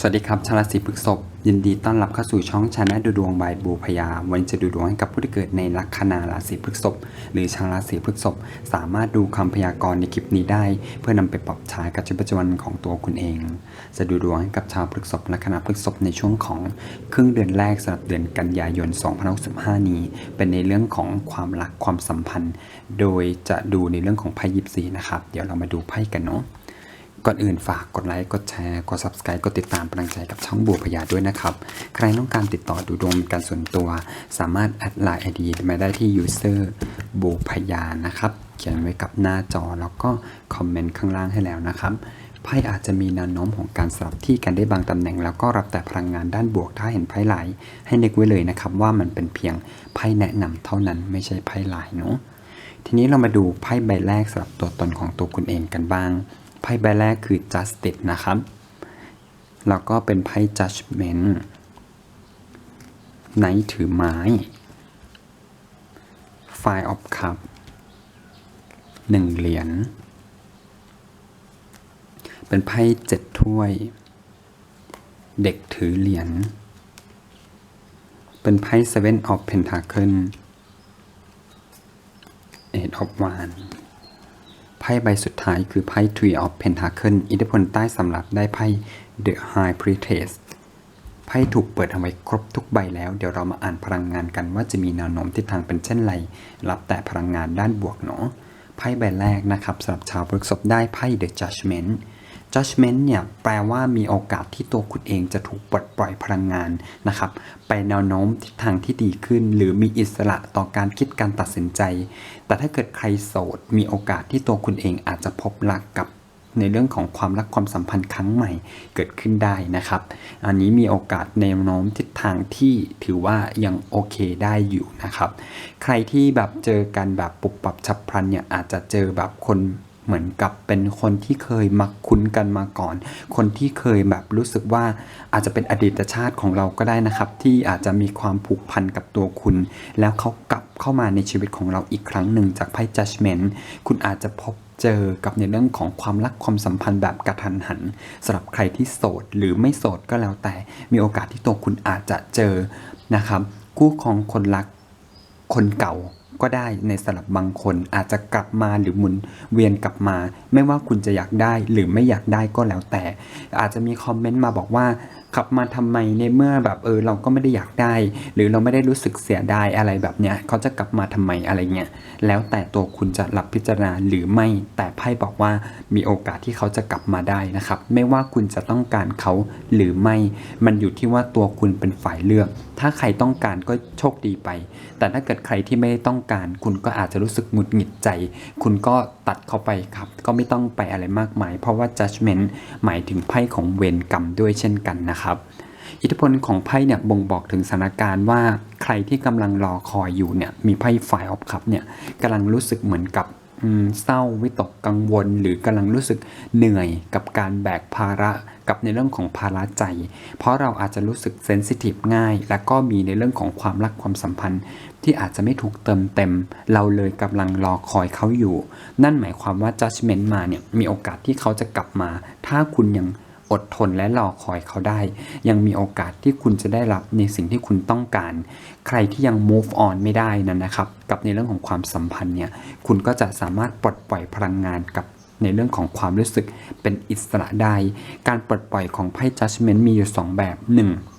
สวัสดีครับชาวราศีพฤษภยินดีต้อนรับเข้าสู่ช่องชาแนลดูดวงบายบูพยา วันนี้จะดูดวงให้กับผู้ที่เกิดในลัคนาราศีพฤษภหรือชาวราศีพฤษภสามารถดูคำพยากรณ์ในคลิปนี้ได้ เพื่อนำไปปรับใช้กับชีวิตประจำวันของตัวคุณเอง จะดูดวงให้กับชาวพฤษภลัคนาพฤษภในช่วงของครึ่งเดือนแรกสำหรับเดือนกันยายน 2065 นี้ เป็นในเรื่องของความรักความสัมพันธ์ โดยจะดูในเรื่องของไพ่ยิปซีนะครับ เดี๋ยวเรามาดูไพ่กันเนาะ ก่อนอื่นฝากกดไลค์ กดแชร์ กด subscribe กดติดตามกำลังใจกับช่องบัวพยาด้วยนะครับ ใครต้องการติดต่อดูดวงการส่วนตัว สามารถแอดไลน์ ID มาได้ที่ user บัวพยานะครับ เขียนไว้กับหน้าจอแล้วก็คอมเมนต์ข้างล่างให้แล้วนะครับไพ่อาจจะมีแนวโน้มของการสลับที่กันได้บางตำแหน่ง แล้วก็รับแต่พลังงานด้านบวกถ้าเห็นไพ่หลายให้นึกไว้เลยนะครับว่ามันเป็นเพียงไพ่แนะนำเท่านั้นไม่ใช่ไพ่หลายเนาะทีนี้เรามาดูไพ่ใบแรกสำหรับตัวตนของตัวคุณเองกันบ้าง ไพ่ใบแรกคือ justice นะครับ แล้วก็เป็นไพ่ judgment ไนท์ถือไม้ five of cup หนึ่งเหรียญ เป็นไพ่เจ็ดถ้วย เด็กถือเหรียญ เป็นไพ่ seven of pentacle eight of wands ไพ่ใบสุดท้ายคือไพ่ Tree of Pentacle อิทธิพลใต้สำหรับได้ไพ่ The High Priestess ไพ่ถูกเปิดเอาไว้ครบทุกใบแล้ว เดี๋ยวเรามาอ่านพลังงานกันว่าจะมีแนวโน้มทิศทางเป็นเช่นไร รับแต่พลังงานด้านบวกเนาะไพ่ใบแรกนะครับสำหรับชาวพฤษบได้ไพ่ The Judgment judgment เนี่ยแปลว่ามีโอกาสที่ตัวคุณเองจะถูกปลดปล่อยพลังงานนะครับ ไปแนวโน้มทิศทางที่ดีขึ้น หรือมีอิสระต่อการคิดการตัดสินใจ แต่ถ้าเกิดใครโสด มีโอกาสที่ตัวคุณเองอาจจะพบรักกับในเรื่องของความรักความสัมพันธ์ครั้งใหม่เกิดขึ้นได้นะครับ อันนี้มีโอกาสแนวโน้มทิศทางที่ถือว่ายังโอเคได้อยู่นะครับ ใครที่แบบเจอกันแบบปุบปับฉับพลันเนี่ยอาจจะเจอแบบคน เหมือนกับเป็นคนที่เคยมักคุ้นกันมาก่อน คนที่เคยแบบรู้สึกว่าอาจจะเป็นอดีตชาติของเราก็ได้นะครับ ที่อาจจะมีความผูกพันกับตัวคุณ แล้วเขากลับเข้ามาในชีวิตของเราอีกครั้งหนึ่งจากไพ่ judgment คุณอาจจะพบเจอกับในเรื่องของความรักความสัมพันธ์แบบกระทันหันสำหรับใครที่โสดหรือไม่โสดก็แล้วแต่ มีโอกาสที่ตัวคุณอาจจะเจอนะครับ คู่ของคนรักคนเก่า ก็ได้ในสลับบางคนอาจจะกลับมาหรือหมุนเวียนกลับมา ไม่ว่าคุณจะอยากได้หรือไม่อยากได้ก็แล้วแต่ อาจจะมีคอมเมนต์มาบอกว่าขับมาทำไมในเมื่อแบบเออเราก็ไม่ได้อยากได้ หรือเราไม่ได้รู้สึกเสียดายอะไรแบบเนี้ยเขาจะกลับมาทำไมอะไรเงี้ยแล้วแต่ตัวคุณจะรับพิจารณาหรือไม่ แต่ไพ่บอกว่ามีโอกาสที่เขาจะกลับมาได้นะครับ ไม่ว่าคุณจะต้องการเขาหรือไม่ มันอยู่ที่ว่าตัวคุณเป็นฝ่ายเลือกถ้าใครต้องการก็โชคดีไป แต่ถ้าเกิดใครที่ไม่ได้ต้องการ คุณก็อาจจะรู้สึกหงุดหงิดใจ คุณก็ตัดเข้าไปครับ ก็ไม่ต้องไปอะไรมากมาย เพราะว่า judgment หมายถึงไพ่ของเวรกรรมด้วยเช่นกันนะครับ อิทธิพลของไพ่เนี่ยบ่งบอกถึงสถานการณ์ว่าใครที่กำลังรอคอยอยู่เนี่ยมีไพ่ฝ่ายออฟคัพเนี่ยกำลังรู้สึกเหมือนกับ เศร้าวิตกกังวล หรือกำลังรู้สึกเหนื่อยกับการแบกภาระกับในเรื่องของภาระใจ เพราะเราอาจจะรู้สึกเซนซิทีฟง่าย และก็มีในเรื่องของความรักความสัมพันธ์ ที่อาจจะไม่ถูกเติมเต็ม เราเลยกำลังรอคอยเขาอยู่ นั่นหมายความว่า judgment มาเนี่ยมีโอกาสที่เขาจะกลับมา ถ้าคุณยัง อดทนและรอคอยเขาได้ ยังมีโอกาสที่คุณจะได้รับในสิ่งที่คุณต้องการ ใครที่ยัง move on ไม่ได้นั้นนะครับ กับในเรื่องของความสัมพันธ์เนี่ยคุณก็จะสามารถปลดปล่อยพลังงานกับในเรื่องของความรู้สึกเป็นอิสระได้ การปลดปล่อยของไพ่ judgment มีอยู่ 2 แบบ 1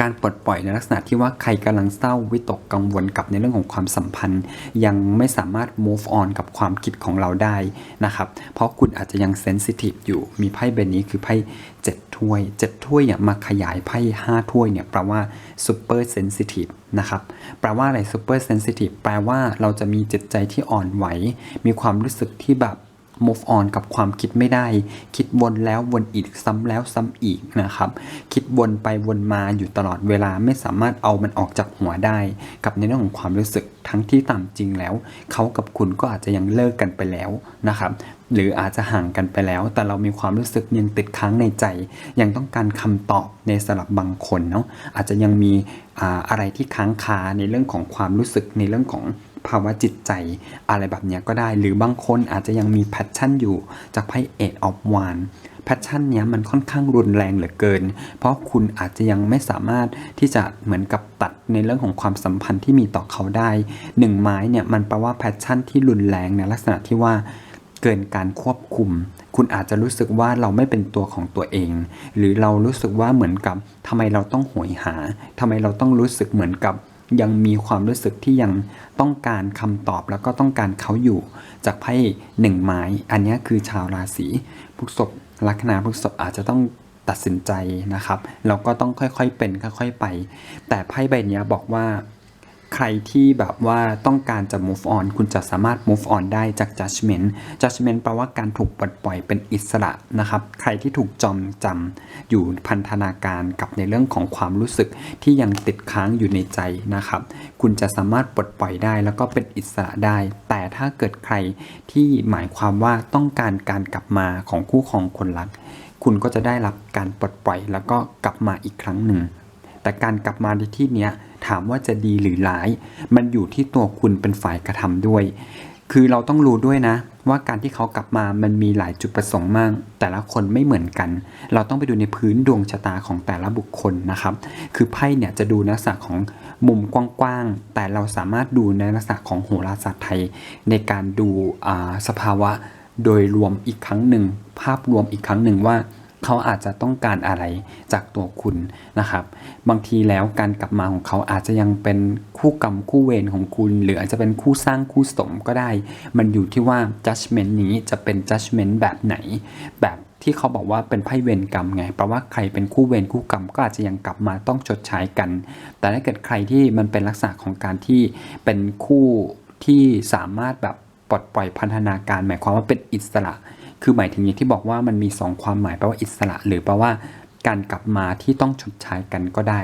การปลดปล่อยในลักษณะที่ว่าใครกำลังเศร้าวิตกกังวลกับในเรื่องของความสัมพันธ์ ยังไม่สามารถ move on กับความคิดของเราได้นะครับ เพราะคุณอาจจะยัง sensitive อยู่มีไพ่ใบนี้คือไพ่7ถ้วย7ถ้วยเนี่ยมาขยายไพ่5ถ้วยเนี่ยแปลว่า super sensitive นะครับแปลว่าอะไร super sensitive แปลว่าเราจะมีจิตใจที่อ่อนไหว มีความรู้สึกที่แบบ move on กับความคิดไม่ได้ คิดวนแล้ววนอีกซ้ำแล้วซ้ำอีกนะครับ คิดวนไปวนมาอยู่ตลอดเวลาไม่สามารถเอามันออกจากหัวได้ กับในเรื่องของความรู้สึกทั้งที่ตามจริงแล้ว เขากับคุณก็อาจจะยังเลิกกันไปแล้วนะครับ หรืออาจจะห่างกันไปแล้ว แต่เรามีความรู้สึกยังติดค้างในใจ ยังต้องการคำตอบในสลับบางคนเนาะอาจจะยังมีอะไรที่ค้างคาในเรื่องของความรู้สึกในเรื่องของ ภาวะจิตใจอะไรแบบเนี้ยก็ได้ หรือบางคนอาจจะยังมีแพชชั่นอยู่จากไพ่เอ็ดออฟวานแพชชั่นเนี้ยมันค่อนข้างรุนแรงเหลือเกิน เพราะคุณอาจจะยังไม่สามารถที่จะเหมือนกับตัดในเรื่องของความสัมพันธ์ที่มีต่อเขาได้หนึ่งไม้เนี่ยมันแปลว่าแพชชั่นที่รุนแรงในลักษณะที่ว่าเกินการควบคุม คุณอาจจะรู้สึกว่าเราไม่เป็นตัวของตัวเอง หรือเรารู้สึกว่าเหมือนกับทำไมเราต้องโหยหาทำไมเราต้องรู้สึกเหมือนกับ ยังมีความรู้สึกที่ยังต้องการคำตอบแล้วก็ต้องการเขาอยู่ จากไพ่หนึ่งไม้ อันนี้คือชาวราศีพฤษภลัคนาพฤษภอาจจะต้องตัดสินใจนะครับแล้วก็ต้องค่อยๆเป็นค่อยๆไป แต่ไพ่ใบนี้บอกว่า ใครที่แบบว่าต้องการจะ move on คุณจะสามารถ move on ได้จาก judgment judgment แปลว่าการถูกปลดปล่อยเป็นอิสระนะครับ ใครที่ถูกจอมจำอยู่พันธนาการกับในเรื่องของความรู้สึกที่ยังติดค้างอยู่ในใจนะครับ คุณจะสามารถปลดปล่อยได้แล้วก็เป็นอิสระได้ แต่ถ้าเกิดใครที่หมายความว่าต้องการการกลับมาของคู่ครองคนรัก คุณก็จะได้รับการปลดปล่อยแล้วก็กลับมาอีกครั้งหนึ่งแต่การกลับมาในที่เนี้ย ถามว่าจะดีหรือร้าย มันอยู่ที่ตัวคุณเป็นฝ่ายกระทำด้วย คือเราต้องรู้ด้วยนะ ว่าการที่เขากลับมามันมีหลายจุดประสงค์มาก แต่ละคนไม่เหมือนกัน เราต้องไปดูในพื้นดวงชะตาของแต่ละบุคคลนะครับ คือไพ่เนี่ยจะดูนลักษณะของมุมกว้างๆ แต่เราสามารถดูในลักษณะของโหราศาสตร์ไทย ในการดูอ่าสภาวะโดยรวมอีกครั้งหนึ่ง ภาพรวมอีกครั้งหนึ่งว่า เขาอาจจะต้องการอะไรจากตัวคุณนะครับ บางทีแล้วการกลับมาของเขาอาจจะยังเป็นคู่กรรมคู่เวรของคุณ หรืออาจจะเป็นคู่สร้างคู่สมก็ได้ มันอยู่ที่ว่า judgment นี้จะเป็น judgment แบบไหน แบบที่เขาบอกว่าเป็นไพ่เวรกรรมไง แปลว่าใครเป็นคู่เวรคู่กรรมก็อาจจะยังกลับมาต้องชดใช้กัน แต่ถ้าเกิดใครที่มันเป็นลักษณะของการที่เป็นคู่ที่สามารถแบบปลดปล่อยพันธนาการ หมายความว่าเป็นอิสระ คือหมายถึงอย่างที่บอกว่ามันมี 2 ความหมายแปลว่าอิสระ หรือแปลว่าการกลับมาที่ต้องชดใช้กันก็ได้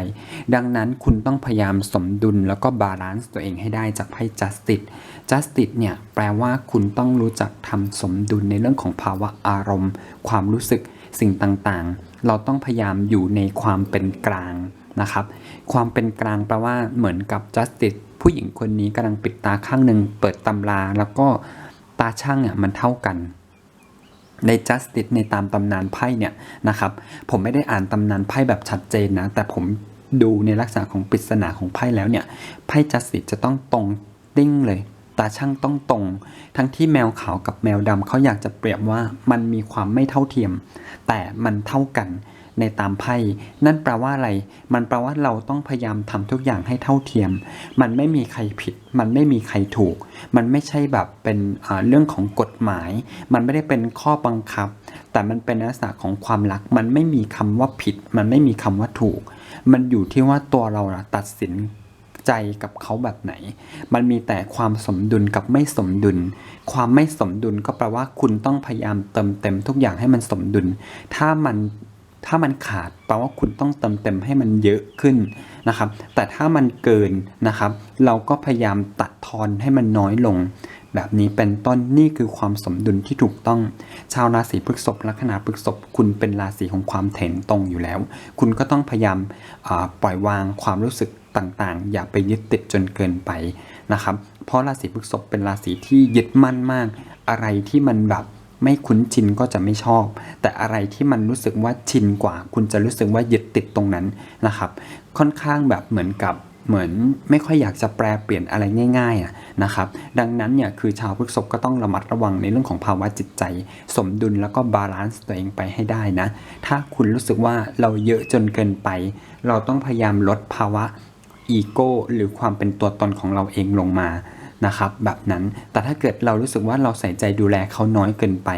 ดังนั้นคุณต้องพยายามสมดุลแล้วก็บาลานซ์ตัวเองให้ได้จากไพ่ justice justice เนี่ยแปลว่าคุณต้องรู้จักทำสมดุลในเรื่องของภาวะอารมณ์ ความรู้สึกสิ่งต่างๆ เราต้องพยายามอยู่ในความเป็นกลางนะครับ ความเป็นกลางแปลว่าเหมือนกับ justice ผู้หญิงคนนี้กำลังปิดตาข้างหนึ่งเปิดตำราแล้วก็ตาช่างอะมันเท่ากัน ใน justice ในตามตำนานไพ่เนี่ยนะครับผมไม่ได้อ่านตำนานไพ่แบบชัดเจนนะ แต่ผมดูในลักษณะของปริศนาของไพ่แล้วเนี่ยไพ่ justice จะต้องตรงติ้งเลยตาช่างต้องตรง ทั้งที่แมวขาวกับแมวดำเขาอยากจะเปรียบว่ามันมีความไม่เท่าเทียม แต่มันเท่ากัน ในตามไพ่ นั่นแปลว่าอะไร มันแปลว่าเราต้องพยายามทำทุกอย่างให้เท่าเทียม มันไม่มีใครผิด มันไม่มีใครถูก มันไม่ใช่แบบเป็นเรื่องของกฎหมาย มันไม่ได้เป็นข้อบังคับ แต่มันเป็นลักษณะของความรัก มันไม่มีคำว่าผิด มันไม่มีคำว่าถูก มันอยู่ที่ว่าตัวเราตัดสินใจกับเขาแบบไหน มันมีแต่ความสมดุลกับไม่สมดุล ความไม่สมดุลก็แปลว่าคุณต้องพยายามเติมเต็มทุกอย่างให้มันสมดุล ถ้ามัน ถ้ามันขาดแปลว่าคุณต้องเติมเต็มให้มันเยอะขึ้นนะครับ แต่ถ้ามันเกินนะครับ เราก็พยายามตัดทอนให้มันน้อยลง แบบนี้เป็นต้นนี่คือความสมดุลที่ถูกต้อง ชาวราศีพฤษภลัคนาพฤษภคุณเป็นราศีของความเถนตรงอยู่แล้ว คุณก็ต้องพยายามปล่อยวางความรู้สึกต่างๆ อย่าไปยึดติดจนเกินไปนะครับ เพราะราศีพฤษภเป็นราศีที่ยึดมั่นมาก อะไรที่มันแบบ ไม่คุ้นชินก็จะไม่ชอบ แต่อะไรที่มันรู้สึกว่าชินกว่า คุณจะรู้สึกว่ายึดติดตรงนั้นนะครับ ค่อนข้างแบบเหมือนกับเหมือนไม่ค่อยอยากจะแปลเปลี่ยนอะไรง่ายๆอะนะครับ ดังนั้นเนี่ยคือชาวพฤษภก็ต้องระมัดระวังในเรื่องของภาวะจิตใจ สมดุลแล้วก็บาลานซ์ตัวเองไปให้ได้นะ ถ้าคุณรู้สึกว่าเราเยอะจนเกินไป เราต้องพยายามลดภาวะอีโก้หรือความเป็นตัวตนของเราเองลงมา นะครับแบบนั้นแต่ถ้าเกิดเรารู้สึกว่าเราใส่ใจดูแลเขาน้อยเกินไป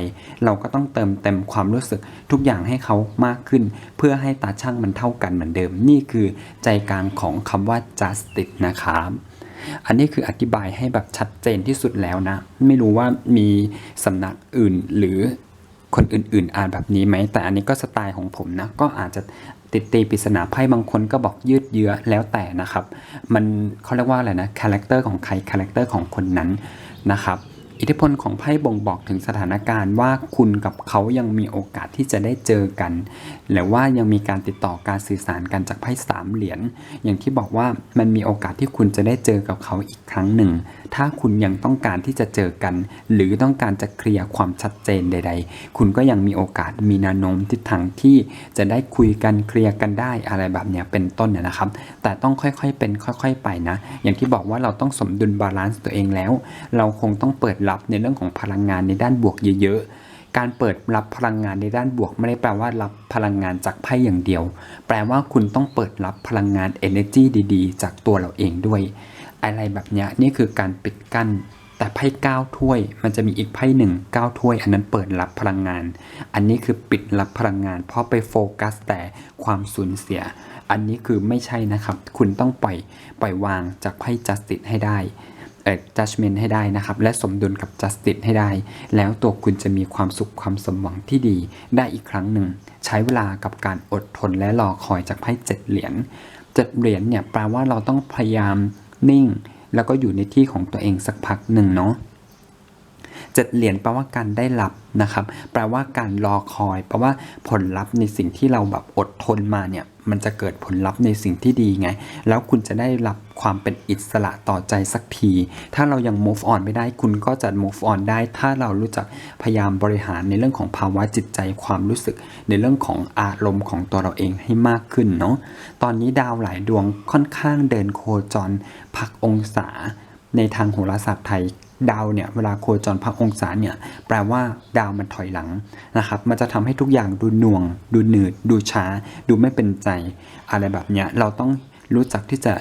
เราก็ต้องเติมเต็มความรู้สึกทุกอย่างให้เขามากขึ้น เพื่อให้ตาช่างมันเท่ากันเหมือนเดิม นี่คือใจกลางของคำว่า justice นะครับอันนี้คืออธิบายให้แบบชัดเจนที่สุดแล้วนะ ไม่รู้ว่ามีสำนักอื่นหรือคนอื่นๆ อ่านแบบนี้ไหม แต่อันนี้ก็สไตล์ของผมนะ ก็อาจจะ ติดตีปริศนาไพ่บางคนก็บอกยืดเยื้อแล้วแต่นะครับ มันเขาเรียกว่าอะไรนะคาแรคเตอร์ของใครคาแรคเตอร์ของคนนั้นนะครับ อิทธิพลของไพ่บ่งบอกถึงสถานการณ์ว่าคุณกับเขายังมีโอกาสที่จะได้เจอกัน หรือว่ายังมีการติดต่อการสื่อสารกันจากไพ่สามเหรียญอย่างที่บอกว่ามันมีโอกาสที่คุณจะได้เจอกับเขาอีกครั้งหนึ่ง ถ้าคุณยังต้องการที่จะเจอกัน หรือต้องการจะเคลียร์ความชัดเจนใด ๆ คุณก็ยังมีโอกาสมีนาโน้มทิศทางที่จะได้คุยกันเคลียร์กันได้อะไรแบบเนี้ยเป็นต้นนนะครับ แต่ต้องค่อยๆเป็นค่อย ๆ ไปนะ อย่างที่บอกว่าเราต้องสมดุลบาลานซ์ตัวเองแล้ว เราคงต้องเปิดรับในเรื่องของพลังงานในด้านบวกเยอะๆ การเปิดรับพลังงานในด้านบวก ไม่ได้แปลว่ารับพลังงานจากไพ่อย่างเดียว แปลว่าคุณต้องเปิดรับพลังงาน energy ดีๆ จากตัวเราเองด้วย อะไรแบบเนี้ยนี่คือการปิดกั้นแต่ไพ่เก้าถ้วย มันจะมีอีกไพ่หนึ่งเก้าถ้วย อันนั้นเปิดรับพลังงาน อันนี้คือปิดรับพลังงาน เพราะไปโฟกัสแต่ความสูญเสีย อันนี้คือไม่ใช่นะครับ คุณต้องปล่อยปล่อยวางจากไพ่ justice ให้ได้ judgment ให้ได้นะครับ และสมดุลกับ justice ให้ได้ แล้วตัวคุณจะมีความสุขความสมหวังที่ดี ได้อีกครั้งหนึ่ง ใช้เวลากับการอดทนและรอคอยจากไพ่เจ็ดเหรียญเจ็ดเหรียญเนี่ยแปลว่าเราต้องพยายามนิ่ง แล้วก็อยู่ในที่ของตัวเองสักพักหนึ่งเนาะเจ็ดเหรียญแปลว่าการได้รับนะครับ แปลว่าการรอคอย แปลว่าผลลัพธ์ในสิ่งที่เราแบบอดทนมาเนี่ย มันจะเกิดผลลัพธ์ในสิ่งที่ดีไง แล้วคุณจะได้รับความเป็นอิสระต่อใจสักที ถ้าเรายัง move on ไม่ได้ คุณก็จะ move on ได้ ถ้าเรารู้จักพยายามบริหารในเรื่องของภาวะจิตใจความรู้สึก ในเรื่องของอารมณ์ของตัวเราเองให้มากขึ้นเนาะ ตอนนี้ดาวหลายดวงค่อนข้างเดินโคจร พักองศาในทางโหราศาสตร์ไทย ดาวเนี่ยเวลาโคจรพักองศาเนี่ยแปลว่าดาวมันถอยหลังนะครับ มันจะทำให้ทุกอย่างดูหน่วง ดูหนืด ดูช้า ดูไม่เป็นใจ อะไรแบบเนี้ยเราต้องรู้จักที่จะ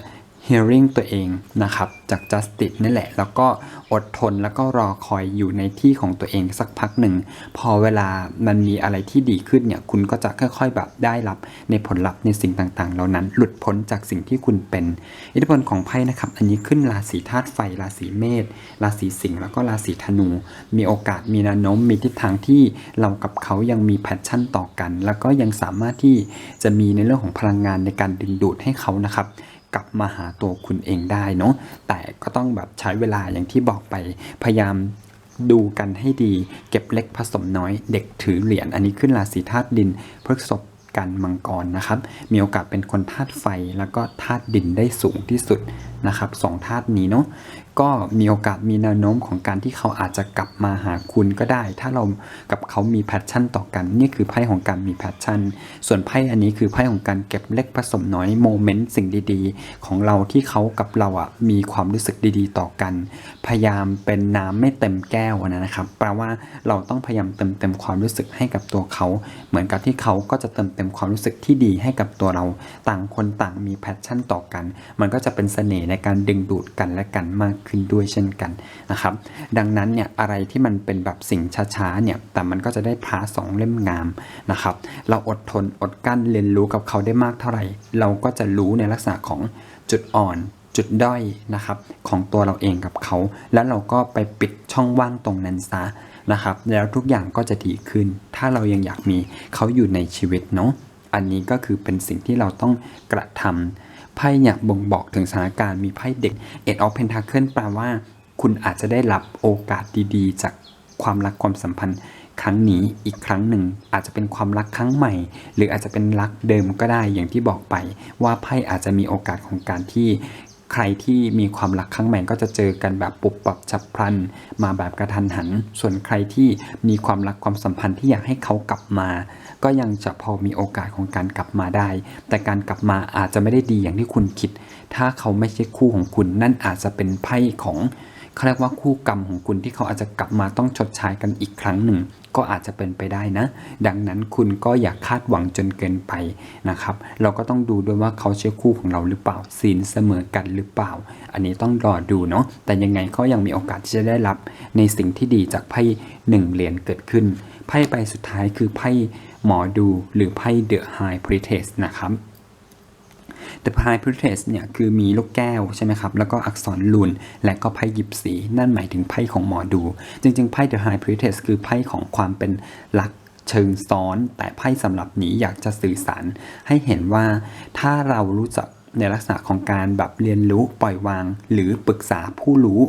hearing ตัวเองนะครับ จาก justice นี่แหละ แล้วก็อดทนแล้วก็รอคอยอยู่ในที่ของตัวเองสักพักหนึ่ง พอเวลามันมีอะไรที่ดีขึ้นเนี่ย คุณก็จะค่อยๆแบบได้รับในผลลัพธ์ในสิ่งต่างๆ เหล่านั้น หลุดพ้นจากสิ่งที่คุณเป็น อิทธิพลของไพ่นะครับ อันนี้ขึ้นราศีธาตุไฟ ราศีเมษ ราศีสิงห์ แล้วก็ราศีธนู มีโอกาส มีแนวโน้ม มีทิศทางที่เรากับเขายังมีแพชชั่นต่อกัน แล้วก็ยังสามารถที่จะมีในเรื่องของพลังงานในการดึงดูดให้เขานะครับ กลับมาหาตัวคุณเองได้เนาะแต่ก็ต้องแบบใช้เวลาอย่างที่บอกไปพยายามดูกันให้ดี เก็บเล็กผสมน้อย เด็กถือเหรียญอันนี้ขึ้นราศีธาตุดินพฤษบกันมังกรนะครับ มีโอกาสเป็นคนธาตุไฟแล้วก็ธาตุดินได้สูงที่สุดนะครับสองธาตุนี้เนาะก็มีโอกาสมีแนวโน้มของการที่เขาอาจจะกลับมาหาคุณก็ได้ ถ้าเรากับเขามีแพชชั่นต่อกัน นี่คือไพ่ของการมีแพชชั่น ส่วนไพ่อันนี้คือไพ่ของการเก็บเล็กผสมน้อยโมเมนต์สิ่งดีๆ ของเราที่เขากับเราอะมีความรู้สึกดีๆ ต่อกัน พยายามเป็นน้ำไม่เต็มแก้วนะครับ แปลว่าเราต้องพยายามเติมเต็มความรู้สึกให้กับตัวเขา เหมือนกับที่เขาก็จะเติมเต็มความรู้สึกที่ดีให้กับตัวเรา ต่างคนต่างมีแพชชั่นต่อกัน มันก็จะเป็นเสน่ห์ในการดึงดูดกันและกันมากขึ้นด้วยเช่นกันนะครับ ดังนั้นเนี่ยอะไรที่มันเป็นแบบสิ่งช้าๆเนี่ยแต่มันก็จะได้พาสองเล่มงามนะครับ เราอดทนอดกั้นเรียนรู้กับเขาได้มากเท่าไหร่ เราก็จะรู้ในลักษณะของจุดอ่อนจุดด้อยนะครับของตัวเราเองกับเขา แล้วเราก็ไปปิดช่องว่างตรงนั้นซะนะครับ แล้วทุกอย่างก็จะดีขึ้น ถ้าเรายังอยากมีเขาอยู่ในชีวิตเนาะอันนี้ก็คือเป็นสิ่งที่เราต้องกระทำ ไพ่เนี่ยบ่งบอกถึงสถานการณ์มีไพ่เด็กเอ็ดออฟเพนทาเคิลแปลว่า คุณอาจจะได้รับโอกาสดีๆ จากความรักความสัมพันธ์ครั้งนี้อีกครั้งหนึ่งอาจจะเป็นความรักครั้งใหม่ หรืออาจจะเป็นรักเดิมก็ได้อย่างที่บอกไป ว่าไพ่อาจจะมีโอกาสของการที่ใครที่มีความรักครั้งใหม่ก็จะเจอกันแบบปุบปับฉับพลัน มาแบบกระทันหัน ส่วนใครที่มีความรักความสัมพันธ์ที่อยากให้เขากลับมา ก็ยังจะพอมีโอกาสของการกลับมาได้ แต่การกลับมาอาจจะไม่ได้ดีอย่างที่คุณคิด ถ้าเขาไม่ใช่คู่ของคุณ นั่นอาจจะเป็นไพ่ของเขาเรียกว่าคู่กรรมของคุณที่เขาอาจจะกลับมาต้องชดใช้กันอีกครั้งหนึ่ง ก็อาจจะเป็นไปได้นะ ดังนั้นคุณก็อย่าคาดหวังจนเกินไปนะครับ เราก็ต้องดูด้วยว่าเขาใช่คู่ของเราหรือเปล่าศีลเสมอกันหรือเปล่า อันนี้ต้องรอดูเนาะแต่ยังไงก็ยังมีโอกาสที่จะได้รับในสิ่งที่ดีจากไพ่หนึ่งเหรียญเกิดขึ้น ไพ่ใบสุดท้ายคือไพ่หมอดูหรือไพ่ The High Priestess นะครับ The High Priestess เนี่ยคือมีลูกแก้วใช่ไหมครับ แล้วก็อักษรลูนและก็ไพ่ยิปซีนั่นหมายถึงไพ่ของหมอดู จริง ๆ ไพ่ The High Priestess คือไพ่ของความเป็นลักเชิงซ้อน แต่ไพ่สำหรับนี้อยากจะสื่อสาร ให้เห็นว่าถ้าเรารู้จักในลักษณะของการแบบเรียนรู้ปล่อยวาง หรือปรึกษาผู้รู้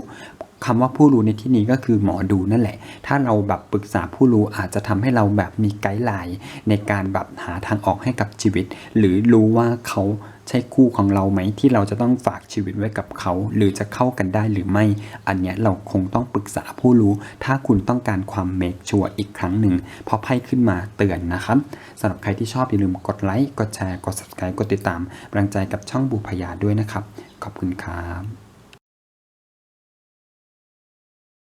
คำว่าผู้รู้ในที่นี้ก็คือหมอดูนั่นแหละ ถ้าเราแบบปรึกษาผู้รู้อาจจะทำให้เราแบบมีไกด์ไลน์ในการแบบหาทางออกให้กับชีวิต หรือรู้ว่าเขาใช่คู่ของเราไหมที่เราจะต้องฝากชีวิตไว้กับเขา หรือจะเข้ากันได้หรือไม่ อันเนี้ยเราคงต้องปรึกษาผู้รู้ ถ้าคุณต้องการความเมคชัวร์อีกครั้งหนึ่งเพราะไพ่ขึ้นมาเตือนนะครับสำหรับใครที่ชอบอย่าลืมกดไลค์กดแชร์กด subscribe กดติดตามกำลังใจกับช่องบูพยาด้วยนะครับ ขอบคุณครับ